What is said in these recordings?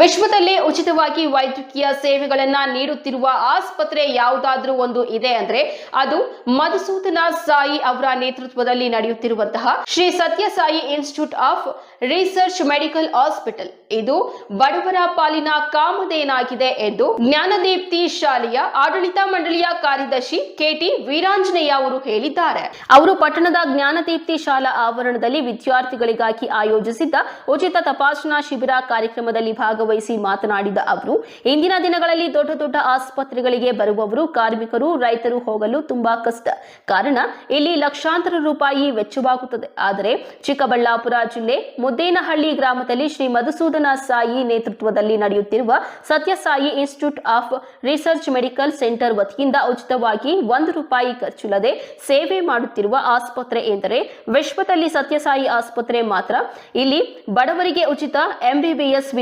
ವಿಶ್ವದಲ್ಲೇ ಉಚಿತವಾಗಿ ವೈದ್ಯಕೀಯ ಸೇವೆಗಳನ್ನ ನೀಡುತ್ತಿರುವ ಆಸ್ಪತ್ರೆ ಯಾವುದಾದ್ರೂ ಒಂದು ಇದೆ ಅಂದ್ರೆ ಅದು ಮಧುಸೂದನ ಸಾಯಿ ಅವರ ನೇತೃತ್ವದಲ್ಲಿ ನಡೆಯುತ್ತಿರುವಂತಹ Shri Sathya Sai institute of research medical hospital. ಇದು ಬಡವರ ಪಾಲಿನ ಕಾಮಧೇನಾಗಿದೆ ಎಂದು ಜ್ಞಾನದೀಪ್ತಿ ಶಾಲೆಯ ಆಡಳಿತ ಮಂಡಳಿಯ ಕಾರ್ಯದರ್ಶಿ ಕೆಟಿ ವೀರಾಂಜನೇಯ ಅವರು ಹೇಳಿದ್ದಾರೆ. ಅವರು ಪಟ್ಟಣದ ಜ್ಞಾನದೀಪ್ತಿ ಶಾಲಾ ಆವರಣದಲ್ಲಿ ವಿದ್ಯಾರ್ಥಿಗಳಿಗಾಗಿ ಆಯೋಜಿಸಿದ್ದ ಉಚಿತ ತಪಾಸಣಾ ಶಿಬಿರ ಕಾರ್ಯಕ್ರಮದಲ್ಲಿ ಭಾಗವಹಿಸಿ ಮಾತನಾಡಿದ ಅವರು, ಇಂದಿನ ದಿನಗಳಲ್ಲಿ ದೊಡ್ಡ ದೊಡ್ಡ ಆಸ್ಪತ್ರೆಗಳಿಗೆ ಬರುವವರು, ಕಾರ್ಮಿಕರು, ರೈತರು ಹೋಗಲು ತುಂಬಾ ಕಷ್ಟ. ಕಾರಣ, ಇಲ್ಲಿ ಲಕ್ಷಾಂತರ ರೂಪಾಯಿ ವೆಚ್ಚವಾಗುತ್ತದೆ. ಆದರೆ, ಚಿಕ್ಕಬಳ್ಳಾಪುರ ಜಿಲ್ಲೆ ಮುದ್ದೇನಹಳ್ಳಿ ಗ್ರಾಮದಲ್ಲಿ ಶ್ರೀ ಮಧುಸೂದನ ಸಾಯಿ ನೇತೃತ್ವದಲ್ಲಿ ನಡೆಯುತ್ತಿರುವ Sathya Sai institute of research medical centre ವತಿಯಿಂದ ಉಚಿತವಾಗಿ ಒಂದು ರೂಪಾಯಿ ಖರ್ಚಿಲ್ಲದೆ ಸೇವೆ ಮಾಡುತ್ತಿರುವ ಆಸ್ಪತ್ರೆ ಎಂದರೆ ವಿಶ್ವದಲ್ಲಿ ಸತ್ಯಸಾಯಿ ಆಸ್ಪತ್ರೆ ಮಾತ್ರ. ಇಲ್ಲಿ ಬಡವರಿಗೆ ಉಚಿತ ಎಂಬಿಬಿಎಸ್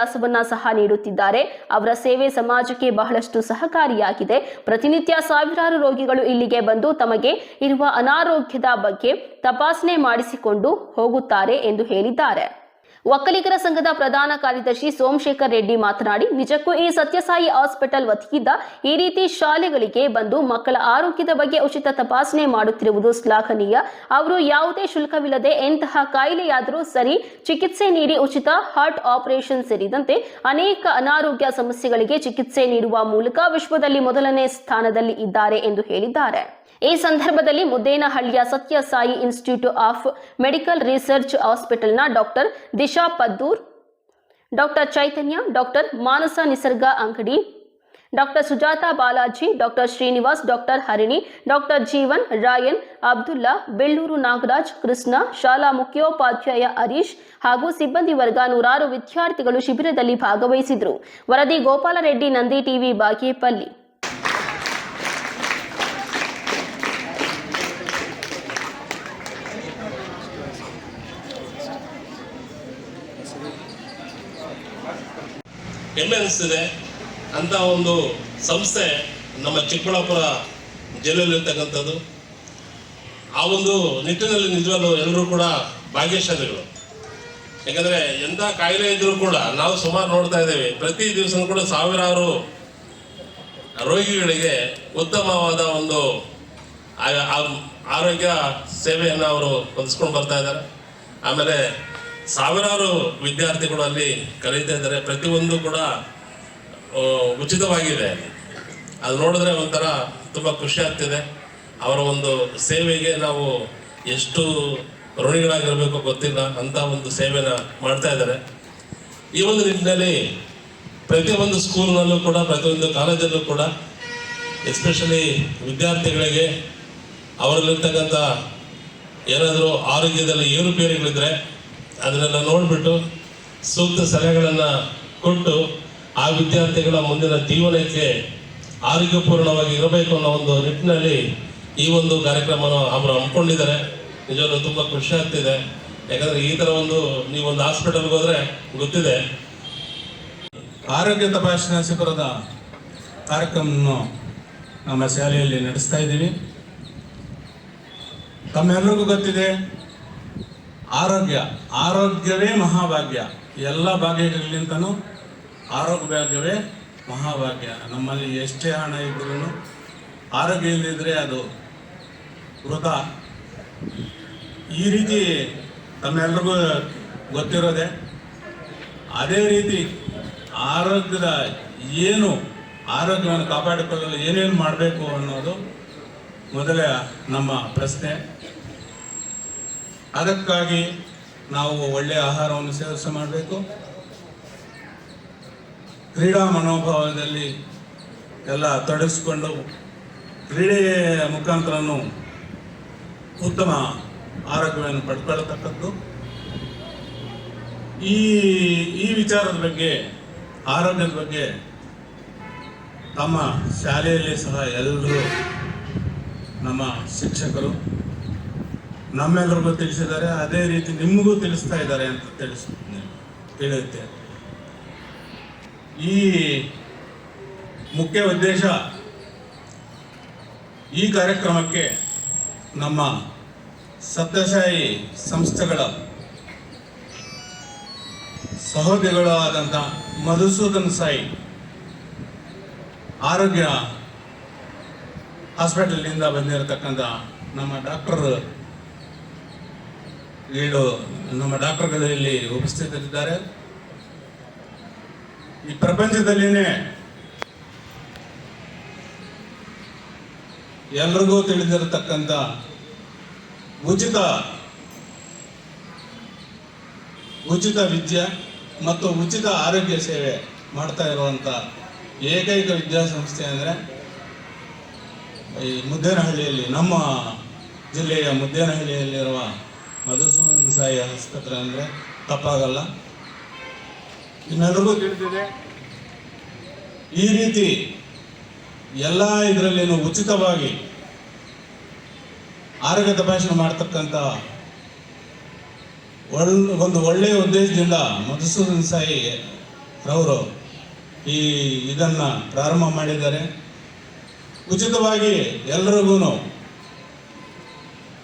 ವಿದ್ಯಾಭ್ಯಾಸವನ್ನ ಸಹ ನೀಡುತ್ತಿದ್ದಾರೆ. ಅವರ ಸೇವೆ ಸಮಾಜಕ್ಕೆ ಬಹಳಷ್ಟು ಸಹಕಾರಿಯಾಗಿದೆ. ಪ್ರತಿನಿತ್ಯ ಸಾವಿರಾರು ರೋಗಿಗಳು ಇಲ್ಲಿಗೆ ಬಂದು ತಮಗೆ ಇರುವ ಅನಾರೋಗ್ಯದ ಬಗ್ಗೆ ತಪಾಸಣೆ ಮಾಡಿಸಿಕೊಂಡು ಹೋಗುತ್ತಾರೆ ಎಂದು ಹೇಳಿದ್ದಾರೆ. ಒಕ್ಕಲಿಗರ ಸಂಘದ ಪ್ರಧಾನ ಕಾರ್ಯದರ್ಶಿ ಸೋಮಶೇಖರ್ ರೆಡ್ಡಿ ಮಾತನಾಡಿ, ನಿಜಕ್ಕೂ ಈ ಸತ್ಯಸಾಯಿ ಹಾಸ್ಪಿಟಲ್ ವತಿಯಿಂದ ಈ ರೀತಿ ಶಾಲೆಗಳಿಗೆ ಬಂದು ಮಕ್ಕಳ ಆರೋಗ್ಯದ ಬಗ್ಗೆ ಉಚಿತ ತಪಾಸಣೆ ಮಾಡುತ್ತಿರುವುದು ಶ್ಲಾಘನೀಯ. ಅವರು ಯಾವುದೇ ಶುಲ್ಕವಿಲ್ಲದೆ ಎಂತಹ ಕಾಯಿಲೆಯಾದರೂ ಸರಿ ಚಿಕಿತ್ಸೆ ನೀಡಿ ಉಚಿತ ಹಾರ್ಟ್ ಆಪರೇಷನ್ ಸೇರಿದಂತೆ ಅನೇಕ ಅನಾರೋಗ್ಯ ಸಮಸ್ಯೆಗಳಿಗೆ ಚಿಕಿತ್ಸೆ ನೀಡುವ ಮೂಲಕ ವಿಶ್ವದಲ್ಲಿ ಮೊದಲನೇ ಸ್ಥಾನದಲ್ಲಿ ಇದ್ದಾರೆ ಎಂದು ಹೇಳಿದ್ದಾರೆ. ಈ ಸಂದರ್ಭದಲ್ಲಿ ಮುದ್ದೇನಹಳ್ಳಿಯ Sathya Sai institute of medical research ಹಾಸ್ಪಿಟಲ್ನ doctor Disha Paddur, doctor Chaitanya, doctor Manasa Nisarga Angadi, doctor Sujatha Balaji, doctor Srinivas, doctor Harini, doctor Jeevan Rayan, Abdullah, Belluru Nagaraj, Krishna, ಶಾಲಾ ಮುಖ್ಯೋಪಾಧ್ಯಾಯ ಹರೀಶ್ ಹಾಗೂ ಸಿಬ್ಬಂದಿ ವರ್ಗ ನೂರಾರು ವಿದ್ಯಾರ್ಥಿಗಳು ಶಿಬಿರದಲ್ಲಿ ಭಾಗವಹಿಸಿದರು ವರದಿ ಗೋಪಾಲರೆಡ್ಡಿ ನಂದಿ ಟಿವಿ ಬಾಗೇಪಲ್ಲಿ. ಹೆಮ್ಮೆ ಅನಿಸ್ತಿದೆ ಅಂತ ಒಂದು ಸಂಸ್ಥೆ ನಮ್ಮ ಚಿಕ್ಕಬಳ್ಳಾಪುರ ಜಿಲ್ಲೆಯಲ್ಲಿರ್ತಕ್ಕಂಥದ್ದು ಆ ಒಂದು ನಿಟ್ಟಿನಲ್ಲಿ ನಿಜವಾಗ್ಲೂ ಎಲ್ಲರೂ ಕೂಡ ಭಾಗ್ಯಶಾಲಿಗಳು. ಯಾಕಂದರೆ ಎಂಥ ಕಾಯಿಲೆ ಇದ್ದರೂ ಕೂಡ ನಾವು ಸುಮಾರು ನೋಡ್ತಾ ಇದ್ದೇವೆ. ಪ್ರತಿ ದಿವಸ ಕೂಡ ಸಾವಿರಾರು ರೋಗಿಗಳಿಗೆ ಉತ್ತಮವಾದ ಒಂದು ಆರೋಗ್ಯ ಸೇವೆಯನ್ನು ಅವರು ಒದಗಿಸ್ಕೊಂಡು ಬರ್ತಾ ಇದ್ದಾರೆ. ಆಮೇಲೆ ಸಾವಿರಾರು ವಿದ್ಯಾರ್ಥಿಗಳು ಅಲ್ಲಿ ಕಲಿತಾ ಇದ್ದಾರೆ. ಪ್ರತಿಯೊಂದು ಕೂಡ ಉಚಿತವಾಗಿದೆ. ಅದು ನೋಡಿದ್ರೆ ಒಂಥರ ತುಂಬ ಖುಷಿ ಆಗ್ತಿದೆ. ಅವರ ಒಂದು ಸೇವೆಗೆ ನಾವು ಎಷ್ಟು ಋಣಿಗಳಾಗಿರಬೇಕು ಗೊತ್ತಿಲ್ಲ. ಅಂತ ಒಂದು ಸೇವೆನ ಮಾಡ್ತಾ ಇದ್ದಾರೆ. ಈ ಒಂದು ನಿಟ್ಟಿನಲ್ಲಿ ಪ್ರತಿಯೊಂದು ಸ್ಕೂಲ್ನಲ್ಲೂ ಕೂಡ, ಪ್ರತಿಯೊಂದು ಕಾಲೇಜಲ್ಲೂ ಕೂಡ, ಎಸ್ಪೆಷಲಿ ವಿದ್ಯಾರ್ಥಿಗಳಿಗೆ ಅವರಲ್ಲಿರ್ತಕ್ಕಂಥ ಏನಾದರೂ ಆರೋಗ್ಯದಲ್ಲಿ ಏರುಪೇರುಗಳಿದ್ರೆ ಅದನ್ನೆಲ್ಲ ನೋಡಿಬಿಟ್ಟು ಸೂಕ್ತ ಸಲಹೆಗಳನ್ನು ಕೊಟ್ಟು ಆ ವಿದ್ಯಾರ್ಥಿಗಳ ಮುಂದಿನ ಜೀವನಕ್ಕೆ ಆರೋಗ್ಯಪೂರ್ಣವಾಗಿ ಇರಬೇಕು ಅನ್ನೋ ಒಂದು ನಿಟ್ಟಿನಲ್ಲಿ ಈ ಒಂದು ಕಾರ್ಯಕ್ರಮನ ಅವರು ಹಮ್ಮಿಕೊಂಡಿದ್ದಾರೆ. ನಿಜವಾಗ್ಲೂ ತುಂಬ ಖುಷಿ ಆಗ್ತಿದೆ. ಯಾಕಂದರೆ ಈ ಥರ ಒಂದು ನೀವೊಂದು ಹಾಸ್ಪಿಟಲ್ಗೆ ಹೋದರೆ ಗೊತ್ತಿದೆ. ಆರೋಗ್ಯ ತಪಾಸಣಾ ಶಿಬಿರದ ಕಾರ್ಯಕ್ರಮವನ್ನು ನಮ್ಮ ಶಾಲೆಯಲ್ಲಿ ನಡೆಸ್ತಾ ಇದ್ದೀವಿ. ತಮ್ಮೆಲ್ಲರಿಗೂ ಗೊತ್ತಿದೆ ಆರೋಗ್ಯ. ಆರೋಗ್ಯವೇ ಮಹಾಭಾಗ್ಯ. ಎಲ್ಲ ಭಾಗ್ಯಗಳಿಗಿಂತನೂ ಆರೋಗ್ಯ ಭಾಗ್ಯವೇ ಮಹಾಭಾಗ್ಯ. ನಮ್ಮಲ್ಲಿ ಎಷ್ಟೇ ಹಣ ಇದ್ರೂ ಆರೋಗ್ಯ ಇಲ್ಲದಿದ್ದರೆ ಅದು ವೃತ ಈ ರೀತಿ ತಮ್ಮೆಲ್ರಿಗೂ ಗೊತ್ತಿರೋದೆ. ಅದೇ ರೀತಿ ಆರೋಗ್ಯದ ಏನು, ಆರೋಗ್ಯವನ್ನು ಕಾಪಾಡಿಕೊಳ್ಳಲು ಏನೇನು ಮಾಡಬೇಕು ಅನ್ನೋದು ಮೊದಲೇ ನಮ್ಮ ಪ್ರಶ್ನೆ. ಅದಕ್ಕಾಗಿ ನಾವು ಒಳ್ಳೆಯ ಆಹಾರವನ್ನು ಸೇವನೆ ಮಾಡಬೇಕು. ಕ್ರೀಡಾ ಮನೋಭಾವದಲ್ಲಿ ಎಲ್ಲ ತೊಡಗಿಸ್ಕೊಂಡು ಕ್ರೀಡೆಯ ಮುಖಾಂತರನು ಉತ್ತಮ ಆರೋಗ್ಯವನ್ನು ಪಡ್ಕೊಳ್ಳತಕ್ಕದ್ದು ಈ ಈ ವಿಚಾರದ ಬಗ್ಗೆ, ಆರೋಗ್ಯದ ಬಗ್ಗೆ ತಮ್ಮ ಶಾಲೆಯಲ್ಲಿ ಸಹ ಎಲ್ಲರೂ ನಮ್ಮ ಶಿಕ್ಷಕರು ನಮ್ಮೆಲ್ಲರಿಗೂ ತಿಳಿಸಿದ್ದಾರೆ, ಅದೇ ರೀತಿ ನಿಮಗೂ ತಿಳಿಸ್ತಾ ಇದ್ದಾರೆ ಅಂತ ತಿಳಿಸ್ ತಿಳಿಯುತ್ತೆ. ಈ ಮುಖ್ಯ ಉದ್ದೇಶ ಈ ಕಾರ್ಯಕ್ರಮಕ್ಕೆ ನಮ್ಮ ಸತ್ಯಶಾಹಿ ಸಂಸ್ಥೆಗಳ ಸಹೋದರಿಗಳು ಆದಂಥ ಮಧುಸೂದನ್ ಸಾಯಿ ಆರೋಗ್ಯ ಹಾಸ್ಪಿಟಲ್ನಿಂದ ಬಂದಿರತಕ್ಕಂಥ ನಮ್ಮ ಡಾಕ್ಟರ್ ಏಳು ನಮ್ಮ ಡಾಕ್ಟರ್ಗಳು ಇಲ್ಲಿ ಉಪಸ್ಥಿತರಿದ್ದಾರೆ. ಈ ಪ್ರಪಂಚದಲ್ಲಿನೇ ಎಲ್ರಿಗೂ ತಿಳಿದಿರತಕ್ಕಂಥ ಉಚಿತ ಉಚಿತ ವಿದ್ಯೆ ಮತ್ತು ಉಚಿತ ಆರೋಗ್ಯ ಸೇವೆ ಮಾಡ್ತಾ ಇರುವಂಥ ಏಕೈಕ ವಿದ್ಯಾಸಂಸ್ಥೆ ಅಂದರೆ ಈ ಮುದ್ದೇನಹಳ್ಳಿಯಲ್ಲಿ ನಮ್ಮ ಜಿಲ್ಲೆಯ ಮುದ್ದೇನಹಳ್ಳಿಯಲ್ಲಿರುವ ಸಾಯಿ ಆಸ್ಪತ್ರೆ ಅಂದರೆ ತಪ್ಪಾಗಲ್ಲ. ಇನ್ನೆಲ್ಲರಿಗೂ ತಿಳಿದಿದೆ, ಈ ರೀತಿ ಎಲ್ಲ ಇದರಲ್ಲೇನು ಉಚಿತವಾಗಿ ಆರೋಗ್ಯ ತಪಾಸಣೆ ಮಾಡ್ತಕ್ಕಂಥ ಒಂದು ಒಳ್ಳೆಯ ಉದ್ದೇಶದಿಂದ ಮಧುಸೂದನ್ ಸಾಯಿ ರವರು ಈ ಇದನ್ನು ಪ್ರಾರಂಭ ಮಾಡಿದ್ದಾರೆ. ಉಚಿತವಾಗಿ ಎಲ್ರಿಗೂ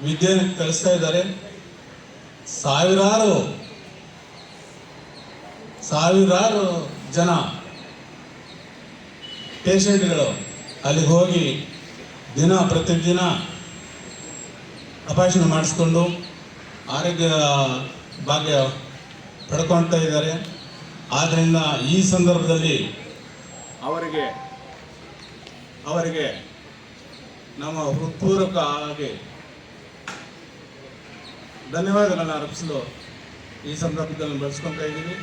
ವಿದ್ಯೆ ಕಲಿಸ್ತಾ ಇದ್ದಾರೆ. ಸಾವಿರಾರು ಸಾವಿರಾರು ಜನ ಪೇಷಂಟ್ಗಳು ಅಲ್ಲಿಗೆ ಹೋಗಿ ದಿನ ಪ್ರತಿದಿನ ತಪಾಸಣೆ ಮಾಡಿಸ್ಕೊಂಡು ಆರೋಗ್ಯ ಭಾಗ್ಯ ಪಡ್ಕೊಳ್ತಾ ಇದ್ದಾರೆ. ಆದ್ದರಿಂದ ಈ ಸಂದರ್ಭದಲ್ಲಿ ಅವರಿಗೆ ಅವರಿಗೆ ನಮ್ಮ ಹೃತ್ಪೂರ್ವಕವಾಗಿ ಧನ್ಯವಾದಗಳನ್ನು ಅರ್ಪಿಸಲು ಈ ಸಂದರ್ಭದಲ್ಲಿ ಬಳಸ್ಕೊತಾ ಇದ್ದೀವಿ